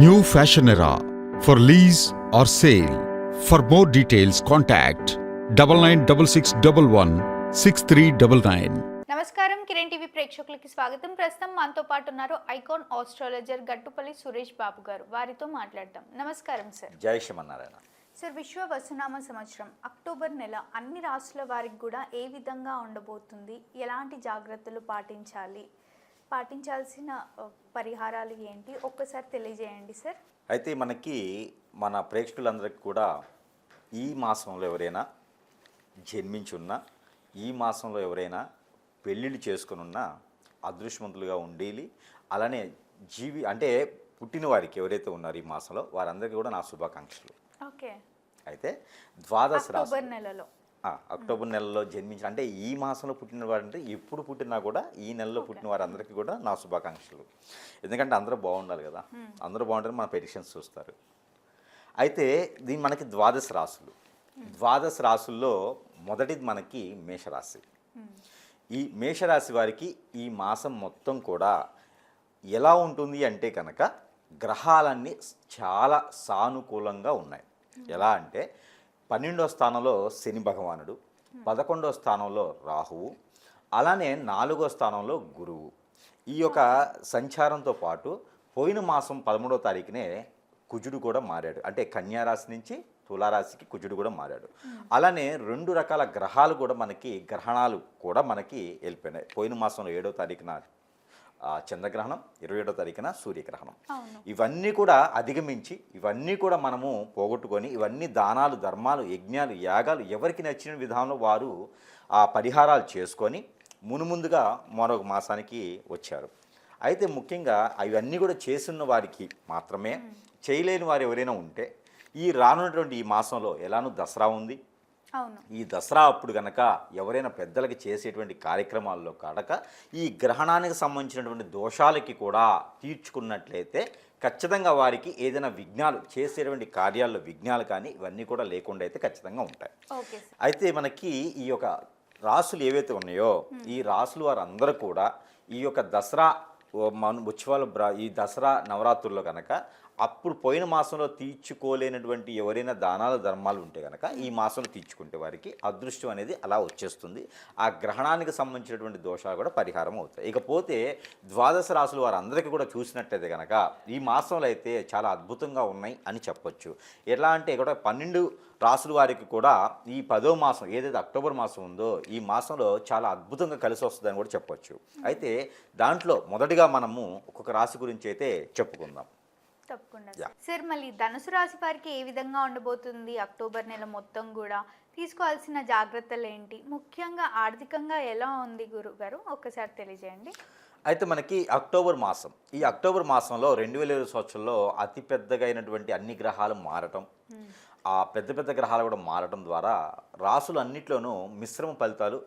New Fashion Era. For lease or sale. For more details, contact double nine double six double one six three double nine. నమస్కారం Kiran TV ప్రేక్షకులకి స్వాగతం. ప్రస్తుతం మనతో పాటు ఉన్నారు icon astrologer Gattupalli Suresh Babu గారు. వారితో మాట్లాడదాం. నమస్కారం సార్. జై శ్రీమన్నారాయణ. సార్ విశ్వ వసునామ సంవత్సరం అక్టోబర్ నెల అన్ని రాష్ట్రాల వారికి కూడా ఏ విధంగా ఉండబోతుంది? ఎలాంటి జాగ్రత్తలు పాటించాలి? పాటించాల్సిన పరిహారాలు ఏంటి? ఒక్కసారి తెలియజేయండి సార్. అయితే మనకి మన ప్రేక్షకులందరికీ కూడా ఈ మాసంలో ఎవరైనా జన్మించున్నా ఈ మాసంలో ఎవరైనా పెళ్ళిళ్ళు చేసుకుని ఉన్నా అదృష్టవంతులుగా ఉండేది అలానే జీవి అంటే పుట్టిన వారికి ఎవరైతే ఉన్నారో ఈ మాసంలో వారందరికీ కూడా నా శుభాకాంక్షలు. ఓకే. అయితే ద్వాదశ రాశి నెలలో. అక్టోబర్ నెలలో జన్మించిన అంటే ఈ మాసంలో పుట్టిన వారు అంటే ఎప్పుడు పుట్టినా కూడా ఈ నెలలో పుట్టిన వారందరికీ కూడా నా శుభాకాంక్షలు. ఎందుకంటే అందరూ బాగుండాలి కదా. అందరూ బాగుంటారు మన పెడిషన్స్ చూస్తారు. అయితే దీని మనకి ద్వాదశ రాశులు. ద్వాదశ రాశుల్లో మొదటిది మనకి మేషరాశి. ఈ మేషరాశి వారికి ఈ మాసం మొత్తం కూడా ఎలా ఉంటుంది అంటే కనుక గ్రహాలన్నీ చాలా సానుకూలంగా ఉన్నాయి. ఎలా అంటే పన్నెండో స్థానంలో శని భగవానుడు పదకొండో స్థానంలో రాహువు అలానే నాలుగో స్థానంలో గురువు. ఈ యొక్క సంచారంతో పాటు పోయిన మాసం పదమూడో తారీఖునే కుజుడు కూడా మారాడు. అంటే కన్యారాశి నుంచి తులారాశికి కుజుడు కూడా మారాడు. అలానే రెండు రకాల గ్రహాలు కూడా మనకి గ్రహణాలు కూడా మనకి వెళ్ళిపోయినాయి పోయిన మాసంలో ఏడో తారీఖున చంద్రగ్రహణం ఇరవై ఏడో తారీఖున సూర్యగ్రహణం. ఇవన్నీ కూడా అధిగమించి ఇవన్నీ కూడా మనము పోగొట్టుకొని ఇవన్నీ దానాలు ధర్మాలు యజ్ఞాలు యాగాలు ఎవరికి నచ్చిన విధానంలో వారు ఆ పరిహారాలు చేసుకొని మునుముందుగా మరొక మాసానికి వచ్చారు. అయితే ముఖ్యంగా అవన్నీ కూడా చేస్తున్న వారికి మాత్రమే చేయలేని వారు ఎవరైనా ఉంటే ఈ రానున్నటువంటి ఈ మాసంలో ఎలానూ దసరా ఉంది ఈ దసరా అప్పుడు గనక ఎవరైనా పెద్దలకి చేసేటువంటి కార్యక్రమాల్లో కనుక ఈ గ్రహణానికి సంబంధించినటువంటి దోషాలకి కూడా తీర్చుకున్నట్లయితే ఖచ్చితంగా వారికి ఏదైనా విఘ్నాలు చేసేటువంటి కార్యాల్లో విఘ్నాలు కానీ ఇవన్నీ కూడా లేకుండా అయితే ఖచ్చితంగా ఉంటాయి. అయితే మనకి ఈ యొక్క రాసులు ఏవైతే ఉన్నాయో ఈ రాసులు వారందరూ కూడా ఈ యొక్క దసరా మన ఉత్సవాలు ఈ దసరా నవరాత్రుల్లో కనుక అప్పుడు పోయిన మాసంలో తీర్చుకోలేనటువంటి ఎవరైనా దానాలు ధర్మాలు ఉంటే కనుక ఈ మాసంలో తీర్చుకుంటే వారికి అదృష్టం అనేది అలా వచ్చేస్తుంది. ఆ గ్రహణానికి సంబంధించినటువంటి దోషాలు కూడా పరిహారం అవుతాయి. ఇకపోతే ద్వాదశ రాసులు వారందరికీ కూడా చూసినట్టయితే కనుక ఈ మాసంలో అయితే చాలా అద్భుతంగా ఉన్నాయి అని చెప్పొచ్చు. ఎలా అంటే కూడా పన్నెండు రాసుల వారికి కూడా ఈ పదో మాసం ఏదైతే అక్టోబర్ మాసం ఉందో ఈ మాసంలో చాలా అద్భుతంగా కలిసి వస్తుందని కూడా చెప్పొచ్చు. అయితే దాంట్లో మొదటిగా మనము ఒక్కొక్క రాశి గురించి అయితే చెప్పుకుందాం. తప్పకుండా. సార్. మళ్ళీ ధనుసు రాశి వారికి ఏ విధంగా ఉండబోతుంది? అక్టోబర్ నెల మొత్తం కూడా తీసుకోవాల్సిన జాగ్రత్తలు ఏంటి? ముఖ్యంగా ఆర్థికంగా ఎలా ఉంది గురువు గారు? ఒక్కసారి తెలియజేయండి. అయితే మనకి అక్టోబర్ మాసం. ఈ అక్టోబర్ మాసంలో రెండు వేల ఇరవై సంవత్సరంలో అతి పెద్దగా అయినటువంటి అన్ని గ్రహాలు మారటం ఆ పెద్ద పెద్ద గ్రహాలు కూడా మారటం ద్వారా రాసులు అన్నిట్లోనూ మిశ్రమ ఫలితాలు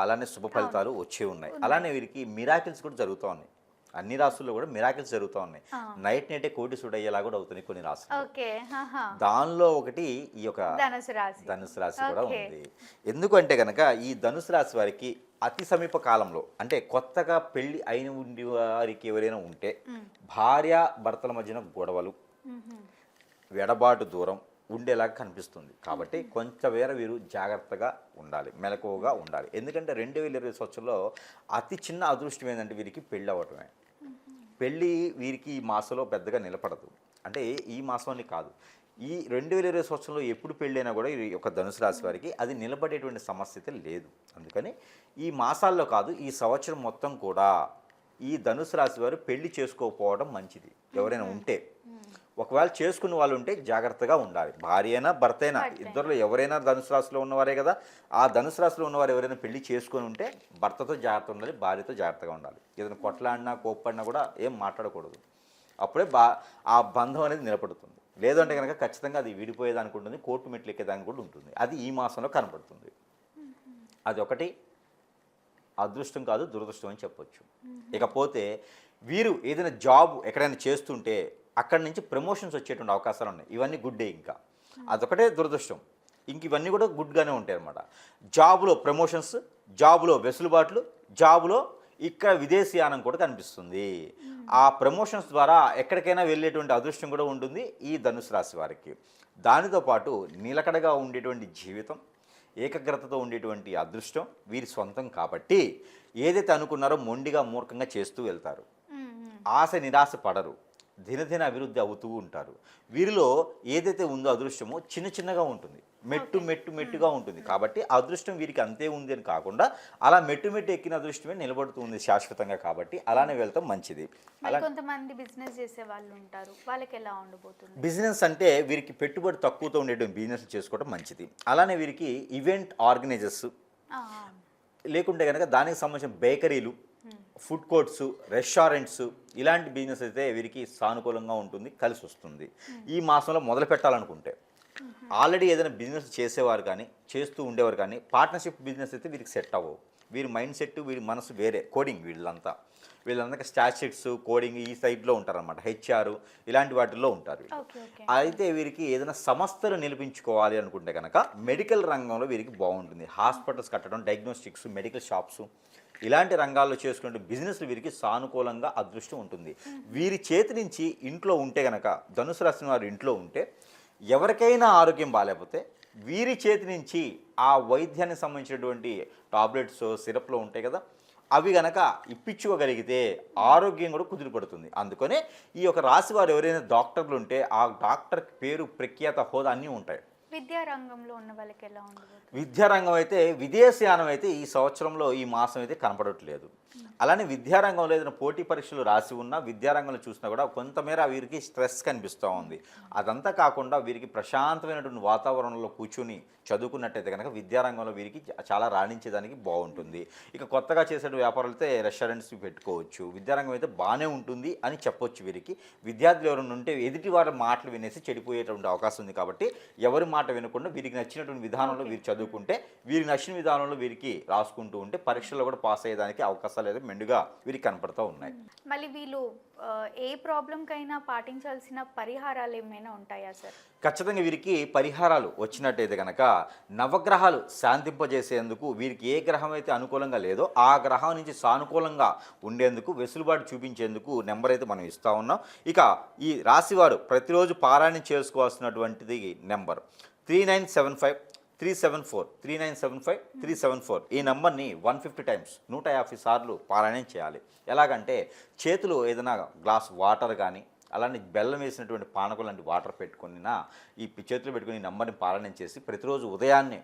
అలానే శుభ ఫలితాలు వచ్చే ఉన్నాయి. అలానే వీరికి మిరాకిల్స్ కూడా జరుగుతూ ఉన్నాయి. అన్ని రాసుల్లో కూడా మిరాకిల్స్ జరుగుతూ ఉన్నాయి. నైట్ నైటే కోటి సుడయ్యేలా కూడా అవుతున్నాయి కొన్ని రాసులు. దానిలో ఒకటి ఈ యొక్క ధనుసు రాశి కూడా. ఉంది ఎందుకంటే కనుక ఈ ధనుసు రాశి వారికి అతి సమీప కాలంలో అంటే కొత్తగా పెళ్ళి అయిన ఉండి వారికి ఎవరైనా ఉంటే భార్య భర్తల మధ్యన గొడవలు. వెడబాటు దూరం ఉండేలాగా కనిపిస్తుంది. కాబట్టి కొంచెం వేర వీరు జాగ్రత్తగా ఉండాలి. మెలకువగా ఉండాలి. ఎందుకంటే రెండు వేల ఇరవై సంవత్సరంలో అతి చిన్న అదృష్టం ఏంటంటే వీరికి పెళ్ళి అవ్వటమే. పెళ్ళి వీరికి ఈ మాసంలో పెద్దగా నిలబడదు. అంటే ఈ మాసంని కాదు. ఈ రెండు వేల ఇరవై సంవత్సరంలో ఎప్పుడు పెళ్ళైనా కూడా ఈ యొక్క ధనుసు రాశి వారికి అది నిలబడేటువంటి సమస్య అయితే లేదు. అందుకని ఈ మాసాల్లో కాదు ఈ సంవత్సరం మొత్తం కూడా ఈ ధనుసు రాశి వారు పెళ్ళి చేసుకోకపోవడం మంచిది. ఎవరైనా ఉంటే. ఒకవేళ చేసుకున్న వాళ్ళు ఉంటే జాగ్రత్తగా ఉండాలి. భార్య అయినా భర్త అయినా. ఇద్దరులో ఎవరైనా ధనుసు రాశిలో ఉన్నవారే కదా ఆ ధనుసు రాశిలో ఉన్నవారు ఎవరైనా పెళ్ళి చేసుకొని ఉంటే భర్తతో జాగ్రత్త ఉండాలి భార్యతో జాగ్రత్తగా ఉండాలి. ఏదైనా కొట్లాడినా కోప్పడినా కూడా ఏం మాట్లాడకూడదు. అప్పుడే బా ఆ బంధం అనేది నిలబడుతుంది. లేదంటే కనుక ఖచ్చితంగా అది విడిపోయేదానికి ఉంటుంది కోర్టు మెట్లు ఎక్కేదానికి కూడా ఉంటుంది. అది ఈ మాసంలో కనబడుతుంది. అది ఒకటి అదృష్టం కాదు దురదృష్టం అని చెప్పొచ్చు. ఇకపోతే వీరు ఏదైనా జాబ్ ఎక్కడైనా చేస్తుంటే అక్కడి నుంచి ప్రమోషన్స్ వచ్చేటువంటి అవకాశాలు ఉన్నాయి. ఇవన్నీ గుడ్డే ఇంకా. అదొకటే దురదృష్టం. ఇంక ఇవన్నీ కూడా గుడ్గానే ఉంటాయి అన్నమాట. జాబ్లో ప్రమోషన్స్ జాబ్లో వెసులుబాట్లు జాబ్లో ఇక్కడ విదేశీయానం కూడా కనిపిస్తుంది. ఆ ప్రమోషన్స్ ద్వారా ఎక్కడికైనా వెళ్ళేటువంటి అదృష్టం కూడా ఉంటుంది ఈ ధనుసు రాశి వారికి. దానితో పాటు నిలకడగా ఉండేటువంటి జీవితం ఏకాగ్రతతో ఉండేటువంటి అదృష్టం వీరి సొంతం కాబట్టి ఏదైతే అనుకున్నారో మొండిగా మూర్ఖంగా చేస్తూ వెళ్తారు. ఆశ నిరాశ పడరు. దినదిన అభివృద్ధి అవుతూ ఉంటారు. వీరిలో ఏదైతే ఉందో అదృష్టమో చిన్న చిన్నగా ఉంటుంది. మెట్టు మెట్టు మెట్టుగా ఉంటుంది. కాబట్టి అదృష్టం వీరికి అంతే ఉంది అని కాకుండా అలా మెట్టు మెట్టు ఎక్కిన అదృష్టమే నిలబడుతుంది శాశ్వతంగా కాబట్టి అలానే వెళ్తాం మంచిది. అలా కొంతమంది బిజినెస్ చేసే వాళ్ళు ఉంటారు. వాళ్ళకి ఎలా ఉండబోతుంది? బిజినెస్ అంటే వీరికి పెట్టుబడి తక్కువతో ఉండేటువంటి బిజినెస్ చేసుకోవడం మంచిది. అలానే వీరికి ఈవెంట్ ఆర్గనైజర్స్ లేకుంటే కనుక దానికి సంబంధించిన బేకరీలు ఫుడ్ కోర్ట్స్ రెస్టారెంట్స్ ఇలాంటి బిజినెస్ అయితే వీరికి సానుకూలంగా ఉంటుంది కలిసి వస్తుంది. ఈ మాసంలో మొదలు పెట్టాలనుకుంటే ఆల్రెడీ ఏదైనా బిజినెస్ చేసేవారు కానీ చేస్తూ ఉండేవారు కానీ పార్ట్నర్షిప్ బిజినెస్ అయితే వీరికి సెట్ అవ్వవు. వీరి మైండ్ సెట్ వీరి మనసు వేరే కోడింగ్ వీళ్ళంతా. వీళ్ళందరికీ స్టాటిస్టిక్స్ కోడింగ్ ఈ సైడ్లో ఉంటారన్నమాట. హెచ్ఆర్ ఇలాంటి వాటిల్లో ఉంటారు అయితే వీరికి ఏదైనా సంస్థలు నిలిపించుకోవాలి అనుకుంటే కనుక మెడికల్ రంగంలో వీరికి బాగుంటుంది. హాస్పిటల్స్ కట్టడం డయాగ్నోస్టిక్స్ మెడికల్ షాప్స్ ఇలాంటి రంగాల్లో చేసుకునే బిజినెస్లు వీరికి సానుకూలంగా అదృష్టం ఉంటుంది. వీరి చేతి నుంచి ఇంట్లో ఉంటే కనుక ధనుసు రాసిన వారు ఇంట్లో ఉంటే ఎవరికైనా ఆరోగ్యం బాగాలేకపోతే వీరి చేతి నుంచి ఆ వైద్యానికి సంబంధించినటువంటి టాబ్లెట్స్ సిరప్లో ఉంటాయి కదా అవి గనక ఇప్పించుకోగలిగితే ఆరోగ్యం కూడా కుదిరిపడుతుంది అందుకనే ఈ యొక్క రాశి వారు ఎవరైనా డాక్టర్లు ఉంటే ఆ డాక్టర్ పేరు ప్రఖ్యాత హోదా అన్నీ ఉంటాయి. విద్యా రంగంలో ఉన్న వాళ్ళకి ఎలా ఉండబోతుంది విద్యారంగం అయితే విదేశీయానం అయితే ఈ సంవత్సరంలో ఈ మాసం అయితే కనపడట్లేదు. అలానే విద్యారంగంలో ఏదైనా పోటీ పరీక్షలు రాసి ఉన్నా విద్యారంగంలో చూసినా కూడా కొంతమేర వీరికి స్ట్రెస్ కనిపిస్తూ ఉంది. అదంతా కాకుండా వీరికి ప్రశాంతమైనటువంటి వాతావరణంలో కూర్చుని చదువుకున్నట్టయితే కనుక విద్యారంగంలో వీరికి చాలా రాణించేదానికి బాగుంటుంది. ఇక కొత్తగా చేసే వ్యాపారాలు అయితే రెస్టారెంట్స్ పెట్టుకోవచ్చు. విద్యారంగం అయితే బాగానే ఉంటుంది అని చెప్పొచ్చు వీరికి. విద్యార్థులు ఎవరైనా ఉంటే ఎదుటి వారి మాటలు వినేసి చెడిపోయేటువంటి అవకాశం ఉంది కాబట్టి ఎవరి మాట వినకుండా వీరికి నచ్చినటువంటి విధానంలో వీరు చదువుకుంటే వీరికి నచ్చిన విధానంలో వీరికి రాసుకుంటూ ఉంటే పరీక్షల్లో కూడా పాస్ అయ్యేదానికి అవకాశాలు అయితే మెండుగా వీరికి కనపడుతూ ఉన్నాయి. మళ్ళీ వీళ్ళు ఏ ప్రాబ్లంకైనా పాటించాల్సిన పరిహారాలు ఏమైనా ఉంటాయా సార్? ఖచ్చితంగా వీరికి పరిహారాలు వచ్చినట్టయితే కనుక నవగ్రహాలు శాంతింపజేసేందుకు వీరికి ఏ గ్రహం అయితే అనుకూలంగా లేదో ఆ గ్రహం నుంచి సానుకూలంగా ఉండేందుకు వెసులుబాటు చూపించేందుకు నెంబర్ అయితే మనం ఇస్తా ఉన్నాం. ఇక ఈ రాశివారు ప్రతిరోజు పారాయణం చేసుకోవాల్సినటువంటిది number. Three nine seven five three seven four three nine seven five three seven four ఈ నెంబర్ని వన్ ఫిఫ్టీ టైమ్స్ నూట యాభై సార్లు పారాయణం చేయాలి. ఎలాగంటే చేతిలో ఏదైనా గ్లాస్ వాటర్ కానీ అలానే బెల్లం వేసినటువంటి పానకం లాంటి వాటర్ పెట్టుకునినా ఈ చేతిలో పెట్టుకుని ఈ నెంబర్ని పారాయణం చేసి ప్రతిరోజు ఉదయాన్నే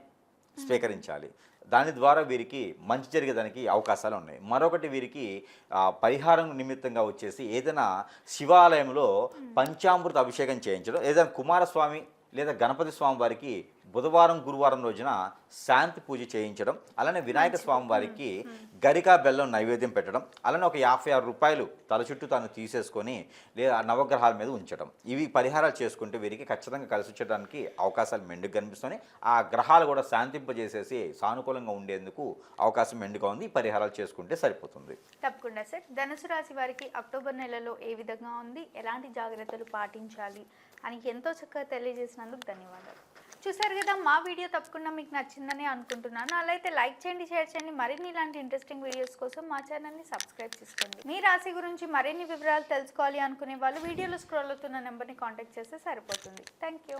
స్వీకరించాలి. దాని ద్వారా వీరికి మంచి జరిగేదానికి అవకాశాలు ఉన్నాయి. మరొకటి వీరికి పరిహారం నిమిత్తంగా వచ్చేసి ఏదైనా శివాలయంలో పంచామృత అభిషేకం చేయించడం ఏదైనా కుమారస్వామి లేదా గణపతి స్వామి వారికి బుధవారం గురువారం రోజున శాంతి పూజ చేయించడం అలానే వినాయక స్వామి వారికి గరికా బెల్లం నైవేద్యం పెట్టడం అలానే ఒక యాభై ఆరు రూపాయలు తల చుట్టూ తాను తీసేసుకొని లేదా నవగ్రహాల మీద ఉంచడం. ఇవి పరిహారాలు చేసుకుంటే వీరికి ఖచ్చితంగా కలిసి వచ్చడానికి అవకాశాలు మెండుగా కనిపిస్తున్నాయి. ఆ గ్రహాలు కూడా శాంతింపజేసేసి సానుకూలంగా ఉండేందుకు అవకాశం మెండుగా ఉంది. ఈ పరిహారాలు చేసుకుంటే సరిపోతుంది. తప్పకుండా సార్. ధనుసు రాశి వారికి అక్టోబర్ నెలలో ఏ విధంగా ఉంది? ఎలాంటి జాగ్రత్తలు పాటించాలి? అని ఎంతో చక్కగా తెలియజేసినందుకు ధన్యవాదాలు. చూసారు కదా మా వీడియో తప్పకుండా మీకు నచ్చిందని అనుకుంటున్నాను. అలా అయితే లైక్ చేయండి షేర్ చేయండి. మరిన్ని ఇలాంటి ఇంట్రెస్టింగ్ వీడియోస్ కోసం మా ఛానల్ని సబ్స్క్రైబ్ చేసుకోండి. మీ రాశి గురించి మరిన్ని వివరాలు తెలుసుకోవాలి అనుకునే వాళ్ళు వీడియోలో స్క్రోల్ అవుతున్న నెంబర్ని కాంటాక్ట్ చేస్తే సరిపోతుంది. Thank you